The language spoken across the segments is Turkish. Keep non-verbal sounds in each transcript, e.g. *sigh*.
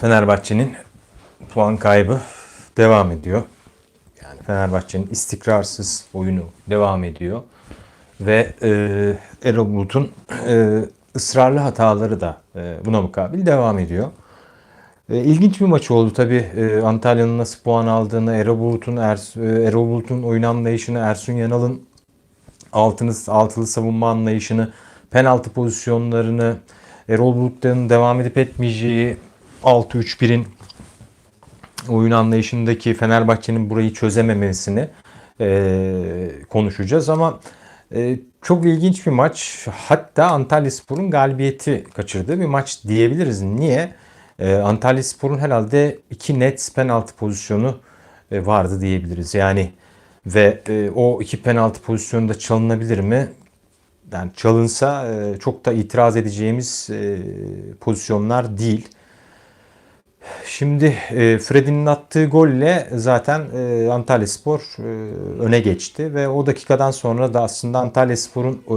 Fenerbahçe'nin puan kaybı devam ediyor. Yani Fenerbahçe'nin istikrarsız oyunu devam ediyor. Ve e, Erol Bulut'un e, ısrarlı hataları da e, buna mukabil devam ediyor. E, ilginç bir maç oldu tabii. E, Antalya'nın nasıl puan aldığını, Erol Bulut'un Er- e, Erol Bulut'un oyun anlayışını, Ersun Yanal'ın altını, altılı savunma anlayışını, penaltı pozisyonlarını, Erol Bulut'un devam edip etmeyeceği 6-3-1'in oyun anlayışındaki Fenerbahçe'nin burayı çözememesini e, konuşacağız ama e, çok ilginç bir maç. Hatta Antalyaspor'un galibiyeti kaçırdığı bir maç diyebiliriz. Niye? E, Antalyaspor'un herhalde iki net penaltı pozisyonu e, vardı diyebiliriz. Yani ve e, o iki penaltı pozisyonu da çalınabilir mi? Yani çalınsa e, çok da itiraz edeceğimiz e, pozisyonlar değil. Şimdi e, Fred'in attığı golle zaten e, Antalyaspor e, öne geçti ve o dakikadan sonra da aslında Antalyaspor'un e,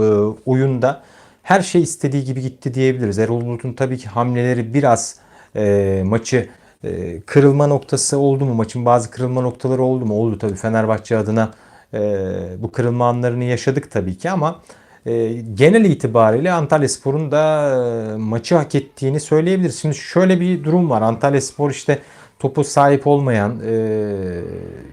oyunda her şey istediği gibi gitti diyebiliriz. Erol Bulut'un tabii ki hamleleri biraz e, maçı e, kırılma noktası oldu mu? Maçın bazı kırılma noktaları oldu mu? Oldu tabii Fenerbahçe adına e, bu kırılma anlarını yaşadık tabii ki ama genel itibariyle Antalyaspor'un da e, maçı hak ettiğini söyleyebiliriz. Şimdi şöyle bir durum var. Antalyaspor işte topu sahip olmayan e,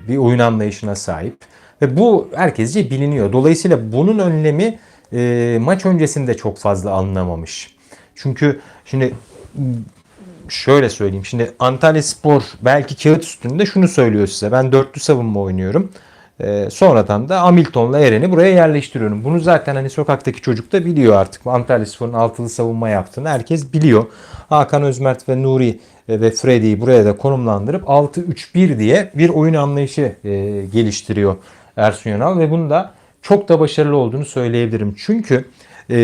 bir oyun anlayışına sahip. Ve bu herkesce biliniyor. Dolayısıyla bunun önlemi e, maç öncesinde çok fazla alınamamış. Çünkü şimdi şöyle söyleyeyim. Şimdi Antalya Spor belki kağıt üstünde şunu söylüyor size. Ben dörtlü savunma oynuyorum. Ee, sonradan da Hamilton'la Eren'i buraya yerleştiriyorum. Bunu zaten hani sokaktaki çocuk da biliyor artık. Antalya Spor'un altılı savunma yaptığını herkes biliyor. Hakan Özmert ve Nuri e, ve Freddy'yi buraya da konumlandırıp 6-3-1 diye bir oyun anlayışı e, geliştiriyor Ersun Yanal ve bunu da çok da başarılı olduğunu söyleyebilirim. Çünkü e,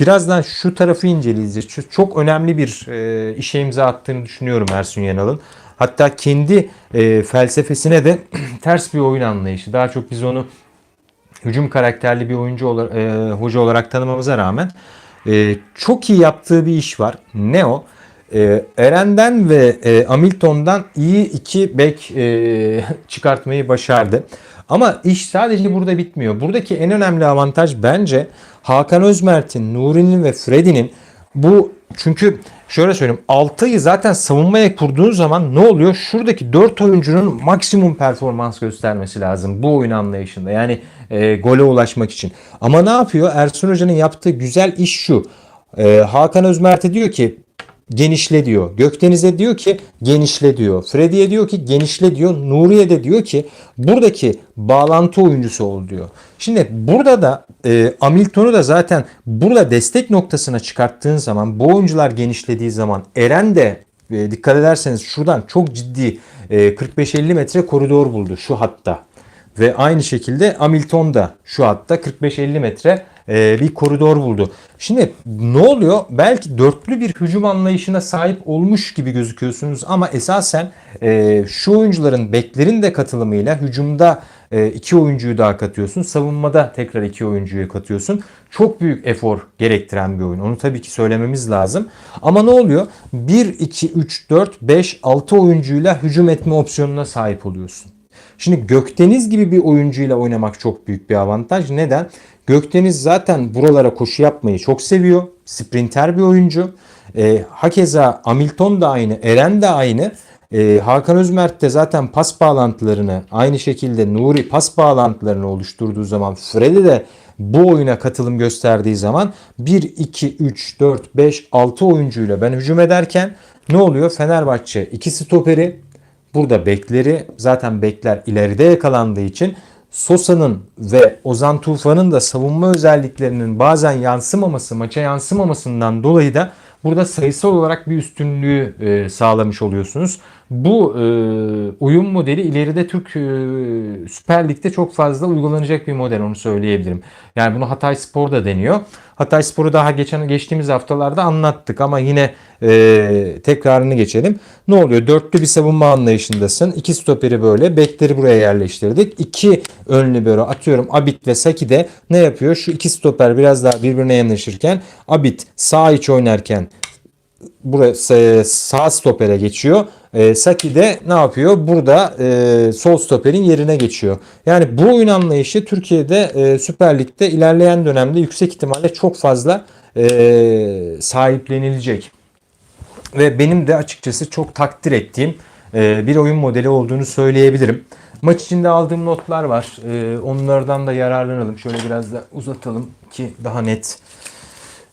birazdan şu tarafı inceleyeceğiz. Çok önemli bir işe imza attığını düşünüyorum Ersun Yanal'ın. Hatta kendi e, felsefesine de *clears throat* ters bir oyun anlayışı. Daha çok biz onu hücum karakterli bir oyuncu olarak, e, hoca olarak tanımamıza rağmen e, çok iyi yaptığı bir iş var. Ne o? E, Eren'den ve e, Hamilton'dan iyi iki bek e, *laughs* çıkartmayı başardı. Ama iş sadece burada bitmiyor. Buradaki en önemli avantaj bence Hakan Özmert'in, Nuri'nin ve Freddy'nin bu çünkü şöyle söyleyeyim 6'yı zaten savunmaya kurduğun zaman ne oluyor? Şuradaki 4 oyuncunun maksimum performans göstermesi lazım bu oyun anlayışında. Yani e, gole ulaşmak için. Ama ne yapıyor? Ersun Hoca'nın yaptığı güzel iş şu. E, Hakan Özmert'e diyor ki genişle diyor. Gökdeniz'e diyor ki genişle diyor. Freddy'ye diyor ki genişle diyor. Nuriye de diyor ki buradaki bağlantı oyuncusu ol diyor. Şimdi burada da e, Hamilton'u da zaten burada destek noktasına çıkarttığın zaman bu oyuncular genişlediği zaman Eren de e, dikkat ederseniz şuradan çok ciddi e, 45-50 metre koridor buldu şu hatta. Ve aynı şekilde Hamilton da şu hatta 45-50 metre e, bir koridor buldu. Şimdi ne oluyor? Belki dörtlü bir hücum anlayışına sahip olmuş gibi gözüküyorsunuz ama esasen e, şu oyuncuların beklerin de katılımıyla hücumda e, iki oyuncuyu daha katıyorsun. Savunmada tekrar iki oyuncuyu katıyorsun. Çok büyük efor gerektiren bir oyun. Onu tabii ki söylememiz lazım. Ama ne oluyor? 1, 2, 3, 4, 5, 6 oyuncuyla hücum etme opsiyonuna sahip oluyorsun. Şimdi Gökdeniz gibi bir oyuncuyla oynamak çok büyük bir avantaj. Neden? Gökdeniz zaten buralara koşu yapmayı çok seviyor. Sprinter bir oyuncu. E, hakeza Hamilton da aynı, Eren de aynı. E, Hakan Özmert de zaten pas bağlantılarını aynı şekilde Nuri pas bağlantılarını oluşturduğu zaman Freddy de bu oyuna katılım gösterdiği zaman 1, 2, 3, 4, 5, 6 oyuncuyla ben hücum ederken ne oluyor? Fenerbahçe iki stoperi Burada bekleri zaten bekler ileride yakalandığı için Sosa'nın ve Ozan Tufan'ın da savunma özelliklerinin bazen yansımaması, maça yansımamasından dolayı da burada sayısal olarak bir üstünlüğü e, sağlamış oluyorsunuz. Bu e, uyum modeli ileride Türk e, Süper Lig'de çok fazla uygulanacak bir model onu söyleyebilirim. Yani bunu Hatay Spor da deniyor. Hatay Spor'u daha geçen geçtiğimiz haftalarda anlattık ama yine e, tekrarını geçelim. Ne oluyor? Dörtlü bir savunma anlayışındasın. İki stoperi böyle. Bekleri buraya yerleştirdik. İki önlü böyle atıyorum. Abit ve Saki de ne yapıyor? Şu iki stoper biraz daha birbirine yanaşırken Abit sağ iç oynarken burası e, sağ stopere geçiyor. E, Saki de ne yapıyor? Burada e, sol stoperin yerine geçiyor. Yani bu oyun anlayışı Türkiye'de e, Süper Lig'de ilerleyen dönemde yüksek ihtimalle çok fazla e, sahiplenilecek. Ve benim de açıkçası çok takdir ettiğim e, bir oyun modeli olduğunu söyleyebilirim. Maç içinde aldığım notlar var. E, onlardan da yararlanalım. Şöyle biraz da uzatalım ki daha net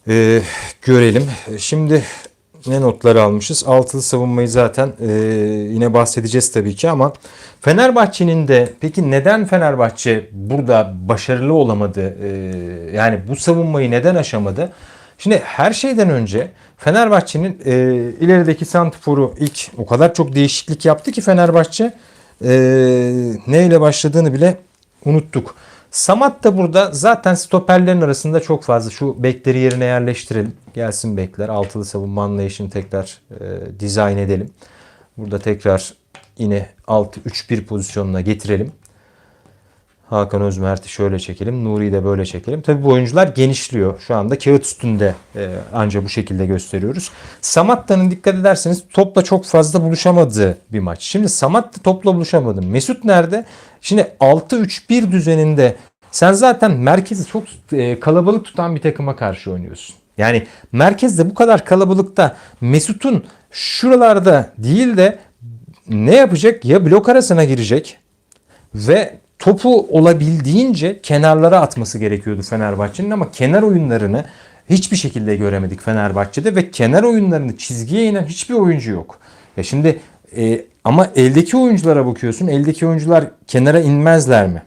e, görelim. Şimdi ne notlar almışız? Altılı savunmayı zaten e, yine bahsedeceğiz tabii ki ama Fenerbahçe'nin de peki neden Fenerbahçe burada başarılı olamadı? E, yani bu savunmayı neden aşamadı? Şimdi her şeyden önce Fenerbahçe'nin e, ilerideki santiforu ilk o kadar çok değişiklik yaptı ki Fenerbahçe e, neyle başladığını bile unuttuk. Samat da burada zaten stoperlerin arasında çok fazla. Şu bekleri yerine yerleştirelim. Gelsin bekler. Altılı savunma anlayışını tekrar e, dizayn edelim. Burada tekrar yine 6-3-1 pozisyonuna getirelim. Hakan Özmert'i şöyle çekelim. Nuri'yi de böyle çekelim. Tabii bu oyuncular genişliyor. Şu anda kağıt üstünde e, anca bu şekilde gösteriyoruz. Samatta'nın dikkat ederseniz topla çok fazla buluşamadığı bir maç. Şimdi Samatta topla buluşamadı. Mesut nerede? Şimdi 6-3-1 düzeninde sen zaten merkezi çok e, kalabalık tutan bir takıma karşı oynuyorsun. Yani merkezde bu kadar kalabalıkta Mesut'un şuralarda değil de ne yapacak? Ya blok arasına girecek ve topu olabildiğince kenarlara atması gerekiyordu Fenerbahçe'nin ama kenar oyunlarını hiçbir şekilde göremedik Fenerbahçe'de ve kenar oyunlarını çizgiye inen hiçbir oyuncu yok. Ya şimdi e, ama eldeki oyunculara bakıyorsun. Eldeki oyuncular kenara inmezler mi?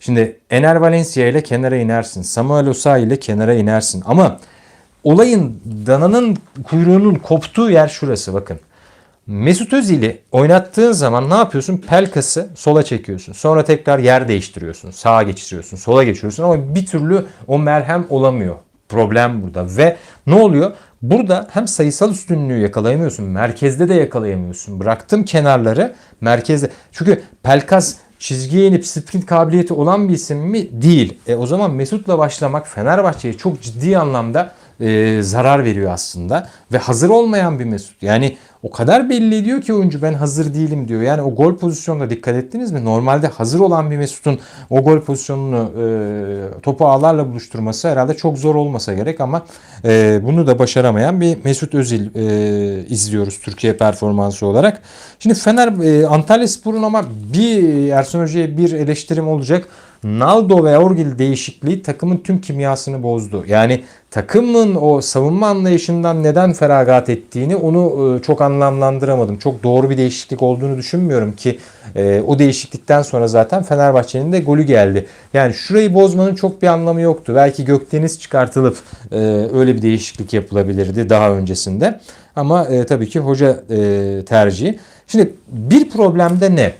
Şimdi Ener Valencia ile kenara inersin. Samuel Osayi ile kenara inersin. Ama olayın dananın kuyruğunun koptuğu yer şurası bakın. Mesut Özil'i oynattığın zaman ne yapıyorsun? Pelkas'ı sola çekiyorsun. Sonra tekrar yer değiştiriyorsun. Sağa geçiriyorsun. Sola geçiyorsun ama bir türlü o merhem olamıyor. Problem burada. Ve ne oluyor? Burada hem sayısal üstünlüğü yakalayamıyorsun. Merkezde de yakalayamıyorsun. Bıraktım kenarları merkezde. Çünkü Pelkas çizgiye inip sprint kabiliyeti olan bir isim mi? Değil. E, o zaman Mesut'la başlamak Fenerbahçe'ye çok ciddi anlamda e, zarar veriyor aslında. Ve hazır olmayan bir Mesut. Yani o kadar belli ediyor ki oyuncu ben hazır değilim diyor. Yani o gol pozisyonuna dikkat ettiniz mi? Normalde hazır olan bir Mesut'un o gol pozisyonunu e, topu ağlarla buluşturması herhalde çok zor olmasa gerek ama e, bunu da başaramayan bir Mesut Özil e, izliyoruz Türkiye performansı olarak. Şimdi Fener e, Antalya Spor'un ama bir Ersun Hoca'ya bir eleştirim olacak. Naldo ve Orgil değişikliği takımın tüm kimyasını bozdu. Yani takımın o savunma anlayışından neden feragat ettiğini onu e, çok anlamlandıramadım. Çok doğru bir değişiklik olduğunu düşünmüyorum ki e, o değişiklikten sonra zaten Fenerbahçe'nin de golü geldi. Yani şurayı bozmanın çok bir anlamı yoktu. Belki Gökdeniz çıkartılıp e, öyle bir değişiklik yapılabilirdi daha öncesinde. Ama tabii ki hoca tercihi. Şimdi bir problem de ne?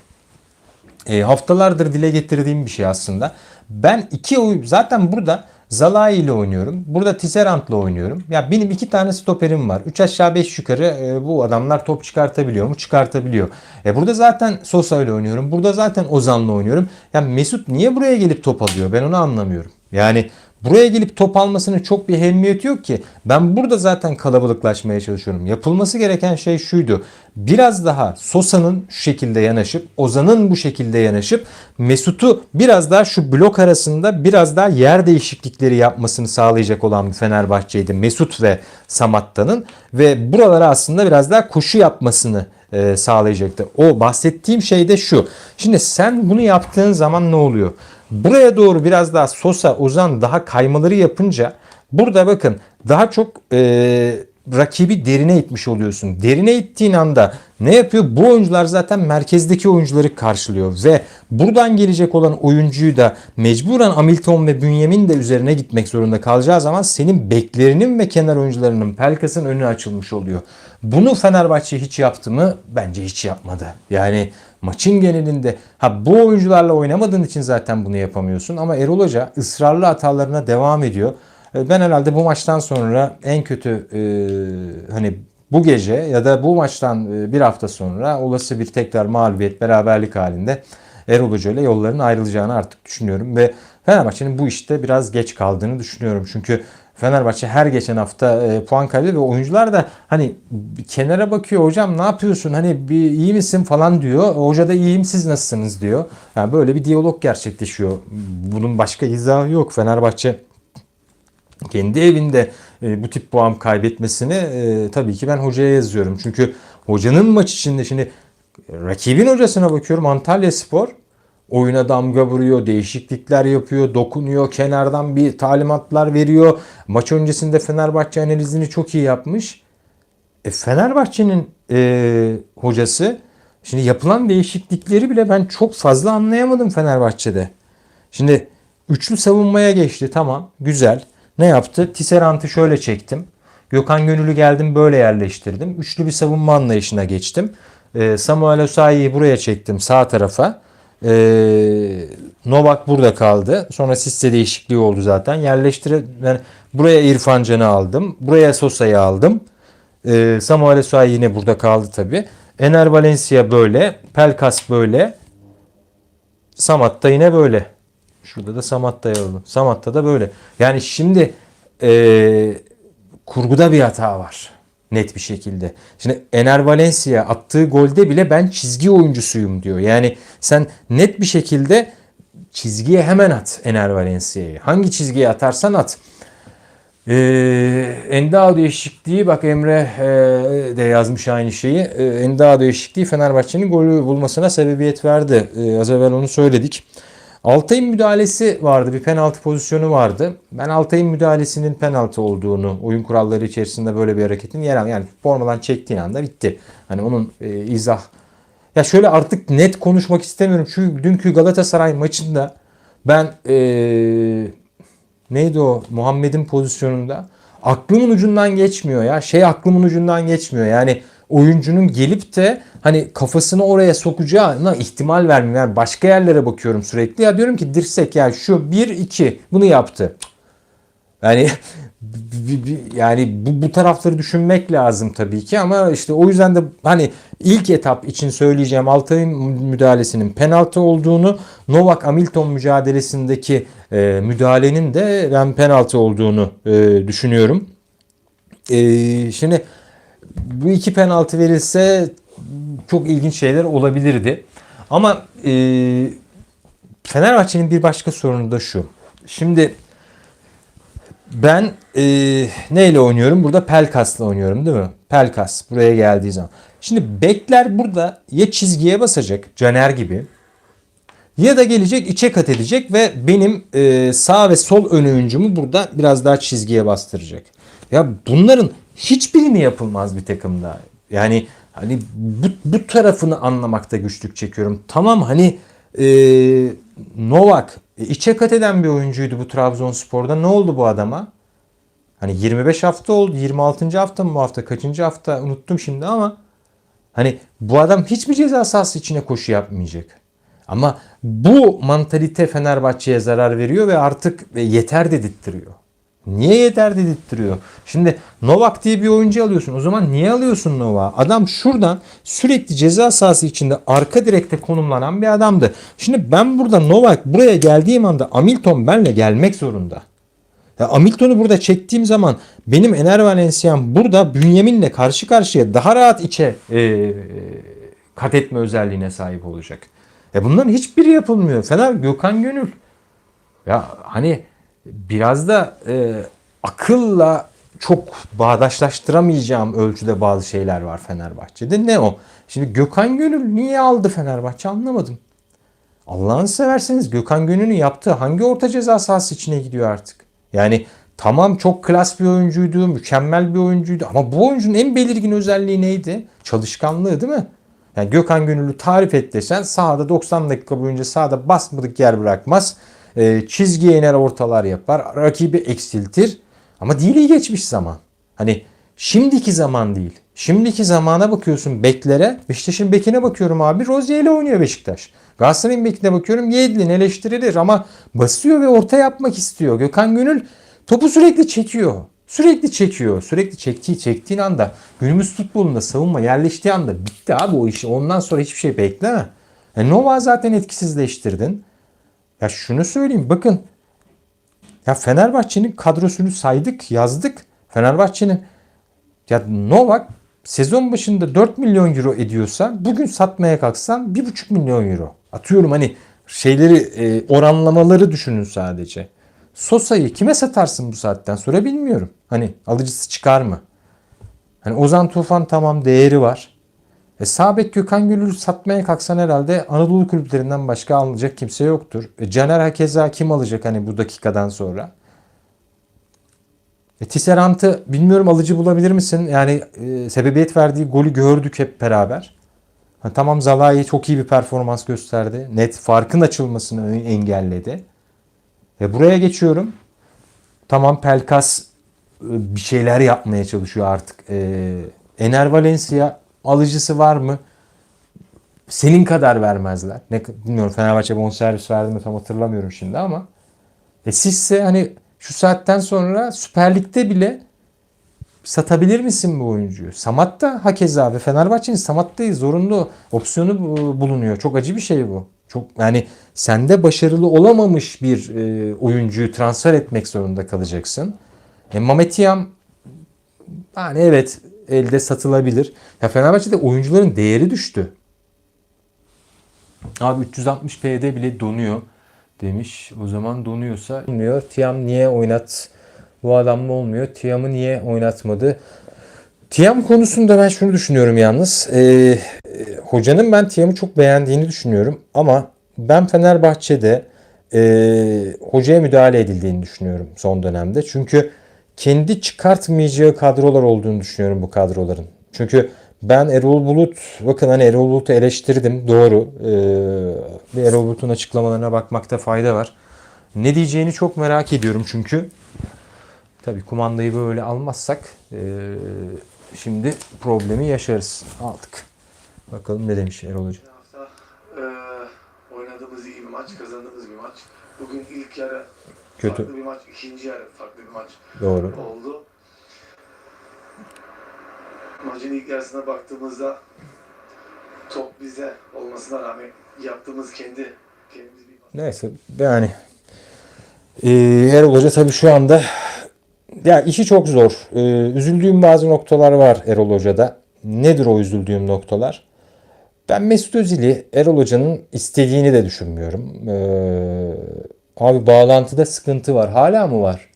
E, haftalardır dile getirdiğim bir şey aslında. Ben iki oyun zaten burada Zalai ile oynuyorum. Burada Tisserant'la oynuyorum. Ya benim iki tane stoperim var. Üç aşağı beş yukarı e, bu adamlar top çıkartabiliyor mu? Çıkartabiliyor. E burada zaten Sosa ile oynuyorum. Burada zaten Ozan'la oynuyorum. Ya Mesut niye buraya gelip top alıyor? Ben onu anlamıyorum. Yani Buraya gelip top almasının çok bir ehemmiyeti yok ki. Ben burada zaten kalabalıklaşmaya çalışıyorum. Yapılması gereken şey şuydu. Biraz daha Sosa'nın şu şekilde yanaşıp, Ozan'ın bu şekilde yanaşıp, Mesut'u biraz daha şu blok arasında biraz daha yer değişiklikleri yapmasını sağlayacak olan bir Fenerbahçe'ydi. Mesut ve Samatta'nın ve buralara aslında biraz daha koşu yapmasını e, sağlayacaktı. O bahsettiğim şey de şu. Şimdi sen bunu yaptığın zaman ne oluyor? Buraya doğru biraz daha Sosa, Ozan daha kaymaları yapınca burada bakın daha çok e, rakibi derine itmiş oluyorsun. Derine ittiğin anda ne yapıyor? Bu oyuncular zaten merkezdeki oyuncuları karşılıyor ve buradan gelecek olan oyuncuyu da mecburen Hamilton ve Bünyamin de üzerine gitmek zorunda kalacağı zaman senin beklerinin ve kenar oyuncularının Pelkas'ın önü açılmış oluyor. Bunu Fenerbahçe hiç yaptı mı? Bence hiç yapmadı. Yani maçın genelinde ha bu oyuncularla oynamadığın için zaten bunu yapamıyorsun ama Erol Hoca ısrarlı hatalarına devam ediyor. E, ben herhalde bu maçtan sonra en kötü e, hani bu gece ya da bu maçtan e, bir hafta sonra olası bir tekrar mağlubiyet beraberlik halinde Erol Hoca ile yolların ayrılacağını artık düşünüyorum ve Fenerbahçe'nin bu işte biraz geç kaldığını düşünüyorum. Çünkü Fenerbahçe her geçen hafta e, puan kaybediyor ve oyuncular da hani kenara bakıyor hocam ne yapıyorsun hani bir iyi misin falan diyor. Hoca da iyiyim siz nasılsınız diyor. Yani böyle bir diyalog gerçekleşiyor. Bunun başka izahı yok. Fenerbahçe kendi evinde e, bu tip puan kaybetmesini e, tabii ki ben hocaya yazıyorum. Çünkü hocanın maç içinde şimdi rakibin hocasına bakıyorum Antalya Spor oyuna damga vuruyor, değişiklikler yapıyor, dokunuyor, kenardan bir talimatlar veriyor. Maç öncesinde Fenerbahçe analizini çok iyi yapmış. E, Fenerbahçe'nin e, hocası şimdi yapılan değişiklikleri bile ben çok fazla anlayamadım Fenerbahçe'de. Şimdi üçlü savunmaya geçti tamam güzel. Ne yaptı? Tisserant'ı şöyle çektim. Gökhan Gönül'ü geldim böyle yerleştirdim. Üçlü bir savunma anlayışına geçtim. Ee, Samuel Osayi'yi buraya çektim sağ tarafa. Ee, Novak burada kaldı. Sonra Sisse değişikliği oldu zaten. Yerleştire yani buraya İrfan Can'ı aldım. Buraya Sosa'yı aldım. Ee, Samuel Osayi yine burada kaldı tabi. Ener Valencia böyle. Pelkas böyle. Samat da yine böyle. Şurada da Samatta'yı alalım. Samatta da böyle. Yani şimdi e, kurguda bir hata var. Net bir şekilde. Şimdi Ener Valencia attığı golde bile ben çizgi oyuncusuyum diyor. Yani sen net bir şekilde çizgiye hemen at Ener Valencia'yı. Hangi çizgiye atarsan at. Ee, Endao değişikliği bak Emre e, de yazmış aynı şeyi. Ee, Endao değişikliği Fenerbahçe'nin golü bulmasına sebebiyet verdi. Ee, az evvel onu söyledik. Altay'ın müdahalesi vardı. Bir penaltı pozisyonu vardı. Ben Altay'ın müdahalesinin penaltı olduğunu, oyun kuralları içerisinde böyle bir hareketin yer al yani formadan çektiğin anda bitti. Hani onun e, izah. Ya şöyle artık net konuşmak istemiyorum. Çünkü dünkü Galatasaray maçında ben e, neydi o Muhammed'in pozisyonunda aklımın ucundan geçmiyor ya. Şey aklımın ucundan geçmiyor. Yani oyuncunun gelip de hani kafasını oraya sokacağına ihtimal vermiyor. Yani başka yerlere bakıyorum sürekli. Ya diyorum ki dirsek ya şu 1 2 bunu yaptı. Yani *laughs* yani bu, bu tarafları düşünmek lazım tabii ki ama işte o yüzden de hani ilk etap için söyleyeceğim Altay'ın müdahalesinin penaltı olduğunu Novak Hamilton mücadelesindeki e, müdahalenin de ben penaltı olduğunu e, düşünüyorum. E, şimdi bu iki penaltı verilse çok ilginç şeyler olabilirdi. Ama e, Fenerbahçe'nin bir başka sorunu da şu. Şimdi ben e, neyle oynuyorum? Burada Pelkas'la oynuyorum değil mi? Pelkas buraya geldiği zaman. Şimdi bekler burada ya çizgiye basacak Caner gibi ya da gelecek içe kat edecek ve benim e, sağ ve sol ön oyuncumu burada biraz daha çizgiye bastıracak. Ya bunların hiçbirini yapılmaz bir takımda. Yani hani bu, bu tarafını anlamakta güçlük çekiyorum. Tamam hani e, Novak e, içe kat eden bir oyuncuydu bu Trabzonspor'da. Ne oldu bu adama? Hani 25 hafta oldu. 26. hafta mı bu hafta? Kaçıncı hafta unuttum şimdi ama hani bu adam hiçbir ceza sahası içine koşu yapmayacak. Ama bu mantalite Fenerbahçe'ye zarar veriyor ve artık yeter dedirttiriyor. Niye yeter dedirttiriyor? Şimdi Novak diye bir oyuncu alıyorsun. O zaman niye alıyorsun Novak? Adam şuradan sürekli ceza sahası içinde arka direkte konumlanan bir adamdı. Şimdi ben burada Novak buraya geldiğim anda Hamilton benle gelmek zorunda. Ya Hamilton'u burada çektiğim zaman benim Ener Valencia'm burada Bünyamin'le karşı karşıya daha rahat içe e, kat etme özelliğine sahip olacak. E bunların hiçbiri yapılmıyor. Fener Gökhan Gönül. Ya hani biraz da e, akılla çok bağdaşlaştıramayacağım ölçüde bazı şeyler var Fenerbahçe'de. Ne o? Şimdi Gökhan Gönül niye aldı Fenerbahçe anlamadım. Allah'ını severseniz Gökhan Gönül'ün yaptığı hangi orta ceza sahası içine gidiyor artık? Yani tamam çok klas bir oyuncuydu, mükemmel bir oyuncuydu ama bu oyuncunun en belirgin özelliği neydi? Çalışkanlığı değil mi? Yani Gökhan Gönüllü tarif et desen sahada 90 dakika boyunca sahada basmadık yer bırakmaz. E, çizgiye iner ortalar yapar. Rakibi eksiltir. Ama değil geçmiş zaman. Hani şimdiki zaman değil. Şimdiki zamana bakıyorsun beklere. Beşiktaş'ın bekine bakıyorum abi. Rozier ile oynuyor Beşiktaş. Galatasaray'ın bekine bakıyorum. Yedlin eleştirilir ama basıyor ve orta yapmak istiyor. Gökhan Gönül topu sürekli çekiyor. Sürekli çekiyor. Sürekli çektiği çektiğin anda günümüz futbolunda savunma yerleştiği anda bitti abi o işi. Ondan sonra hiçbir şey bekleme. E Nova zaten etkisizleştirdin. Ya şunu söyleyeyim bakın. Ya Fenerbahçe'nin kadrosunu saydık, yazdık. Fenerbahçe'nin ya Novak sezon başında 4 milyon euro ediyorsa bugün satmaya kalksan 1,5 milyon euro. Atıyorum hani şeyleri e, oranlamaları düşünün sadece. Sosa'yı kime satarsın bu saatten sonra bilmiyorum. Hani alıcısı çıkar mı? Hani Ozan Tufan tamam değeri var. E, Sabek Gökhan Gönül'ü satmaya kalksan herhalde Anadolu kulüplerinden başka alınacak kimse yoktur. E, Caner Hakeza kim alacak hani bu dakikadan sonra? E, Tisserant'ı bilmiyorum alıcı bulabilir misin? Yani e, sebebiyet verdiği golü gördük hep beraber. Ha, tamam Zalai çok iyi bir performans gösterdi. Net farkın açılmasını engelledi. E, buraya geçiyorum. Tamam Pelkas e, bir şeyler yapmaya çalışıyor artık. E, Ener Valencia alıcısı var mı? Senin kadar vermezler. Ne bilmiyorum Fenerbahçe bonservis verdi mi tam hatırlamıyorum şimdi ama. E sizse hani şu saatten sonra Süper Lig'de bile satabilir misin bu oyuncuyu? Samat da hakeza ve Fenerbahçe'nin Samat'ta zorunlu opsiyonu bu- bulunuyor. Çok acı bir şey bu. Çok yani sende başarılı olamamış bir e, oyuncuyu transfer etmek zorunda kalacaksın. E, Mehmet Yam yani evet elde satılabilir. Ya Fenerbahçe'de oyuncuların değeri düştü. Abi 360p'de bile donuyor demiş. O zaman donuyorsa olmuyor. Tiam niye oynat? Bu adamla olmuyor. Tiam'ı niye oynatmadı? Tiam konusunda ben şunu düşünüyorum yalnız. Ee, hocanın ben Tiam'ı çok beğendiğini düşünüyorum. Ama ben Fenerbahçe'de e, hocaya müdahale edildiğini düşünüyorum son dönemde. Çünkü kendi çıkartmayacağı kadrolar olduğunu düşünüyorum bu kadroların. Çünkü ben Erol Bulut, bakın hani Erol Bulut'u eleştirdim doğru. Ee, bir Erol Bulut'un açıklamalarına bakmakta fayda var. Ne diyeceğini çok merak ediyorum çünkü. Tabii kumandayı böyle almazsak ee, şimdi problemi yaşarız. Aldık. Bakalım ne demiş Erol Hoca. Hafta eee, oynadığımız iyi bir maç, kazandığımız bir maç. Bugün ilk yarı Kötü. farklı bir maç, ikinci yarı farklı bir maç Doğru. oldu. Maçın ilk yarısına baktığımızda top bize olmasına rağmen yaptığımız kendi kendimiz bir. Neyse yani ee, Erol Hoca tabii şu anda ya işi çok zor. Ee, üzüldüğüm bazı noktalar var Erol Hoca'da. Nedir o üzüldüğüm noktalar? Ben Mesut Özil'i Erol Hoca'nın istediğini de düşünmüyorum. Ee, abi bağlantıda sıkıntı var. Hala mı var?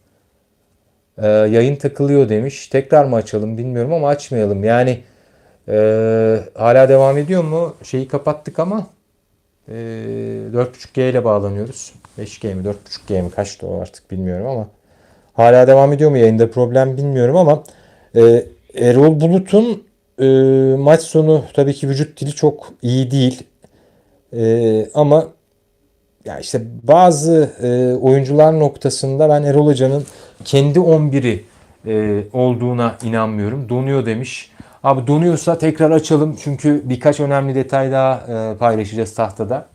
Ee, yayın takılıyor demiş. Tekrar mı açalım bilmiyorum ama açmayalım. Yani ee, hala devam ediyor mu? Şeyi kapattık ama ee, 4.5G ile bağlanıyoruz. 5G mi 4.5G mi kaçtı o artık bilmiyorum ama hala devam ediyor mu yayında problem bilmiyorum ama e, Erol Bulut'un e, maç sonu tabii ki vücut dili çok iyi değil. E, ama ya işte bazı e, oyuncular noktasında ben Erol Hoca'nın kendi 11'i e, olduğuna inanmıyorum. Donuyor demiş. Abi donuyorsa tekrar açalım çünkü birkaç önemli detay daha e, paylaşacağız tahtada.